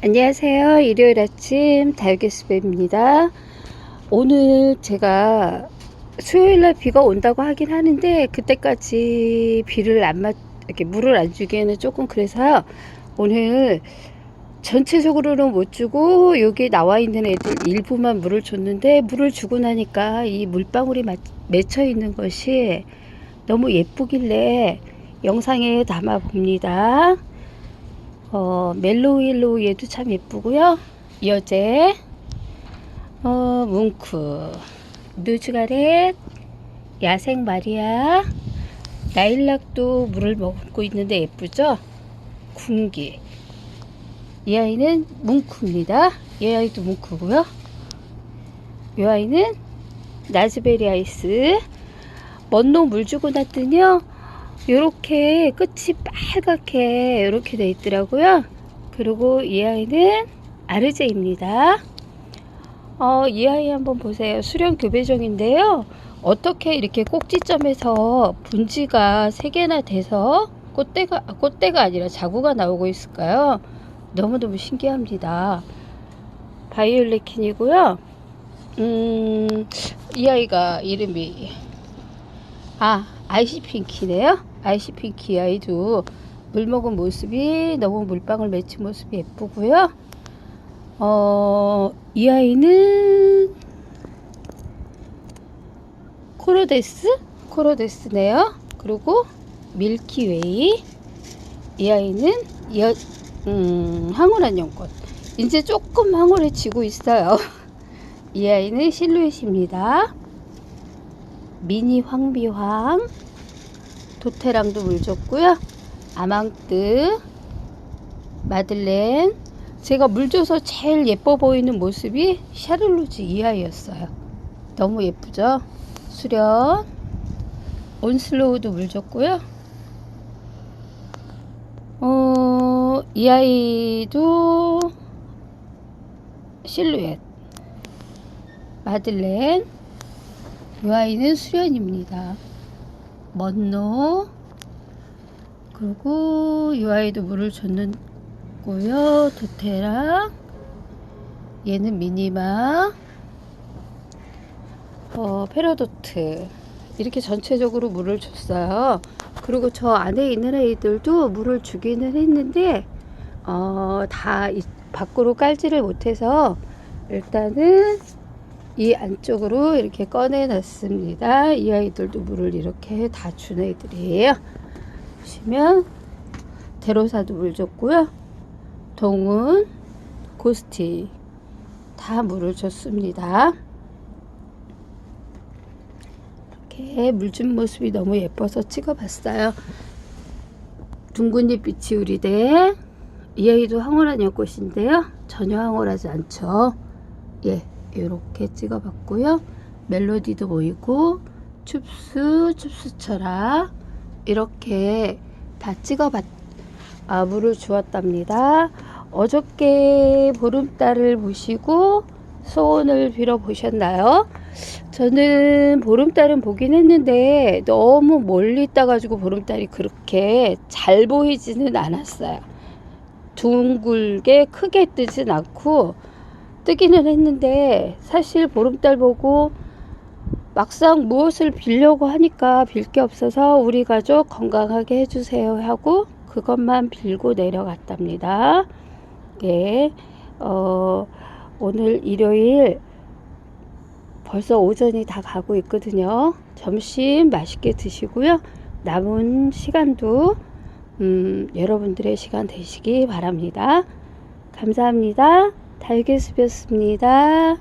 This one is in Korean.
안녕하세요. 일요일 아침 달걀수배입니다. 오늘 제가 수요일날 비가 온다고 하긴 하는데 그때까지 비를 안 맞, 이렇게 물을 안 주기에는 조금 그래서요. 오늘 전체적으로는 못 주고 여기 나와 있는 애들 일부만 물을 줬는데 물을 주고 나니까 이 물방울이 마- 맺혀 있는 것이 너무 예쁘길래 영상에 담아 봅니다. 어, 멜로우 옐로우 얘도 참 예쁘고요. 여제, 어, 뭉크, 누즈가렛, 야생 마리아, 라일락도 물을 먹고 있는데 예쁘죠? 군기. 이 아이는 뭉크입니다. 이 아이도 뭉크고요. 이 아이는 나즈베리 아이스. 먼노 물 주고 놨더니요. 요렇게 끝이 빨갛게 이렇게 돼 있더라고요. 그리고 이 아이는 아르제입니다. 어, 이 아이 한번 보세요. 수령 교배종인데요. 어떻게 이렇게 꼭지점에서 분지가 세 개나 돼서 꽃대가 아, 꽃대가 아니라 자구가 나오고 있을까요? 너무너무 신기합니다. 바이올레킨이고요. 음, 이 아이가 이름이 아, 아이시 핑키네요. 아이시 핑키 아이도 물 먹은 모습이 너무 물방울 맺힌 모습이 예쁘고요. 어, 이 아이는 코로데스? 코로데스네요. 그리고 밀키웨이. 이 아이는 여, 음, 황홀한 연꽃. 이제 조금 황홀해지고 있어요. 이 아이는 실루엣입니다. 미니 황비황. 도테랑도 물 줬고요. 아망뜨 마들렌. 제가 물 줘서 제일 예뻐 보이는 모습이 샤를로즈 이 아이였어요. 너무 예쁘죠? 수련. 온슬로우도 물 줬고요. 어, 이 아이도 실루엣. 마들렌 이 아이는 수련입니다. 먼노 그리고 이 아이도 물을 줬는고요. 도테라 얘는 미니마 어, 페라도트 이렇게 전체적으로 물을 줬어요. 그리고 저 안에 있는 애들도 물을 주기는 했는데 어, 다 이- 밖으로 깔지를 못해서 일단은 이 안쪽으로 이렇게 꺼내 놨습니다. 이 아이들도 물을 이렇게 다 준 애들이에요. 보시면 대로사도 물 줬고요. 동은, 고스티 다 물을 줬습니다. 이렇게 물 준 모습이 너무 예뻐서 찍어봤어요. 둥근잎 비치우리대 이 아이도 황홀한 연꽃인데요. 전혀 황홀하지 않죠. 예, 이렇게 찍어봤고요. 멜로디도 보이고 춥수 춥수쳐라 이렇게 다 찍어봤 아, 물을 주었답니다. 어저께 보름달을 보시고 소원을 빌어 보셨나요? 저는 보름달은 보긴 했는데 너무 멀리 있다가지고 보름달이 그렇게 잘 보이지는 않았어요. 둥글게 크게 뜨진 않고 뜨기는 했는데 사실 보름달 보고 막상 무엇을 빌려고 하니까 빌 게 없어서 우리 가족 건강하게 해주세요 하고 그것만 빌고 내려갔답니다. 예, 어, 오늘 일요일 벌써 오전이 다 가고 있거든요. 점심 맛있게 드시고요. 남은 시간도 음, 여러분들의 시간 되시기 바랍니다. 감사합니다. 달걀숲이었습니다.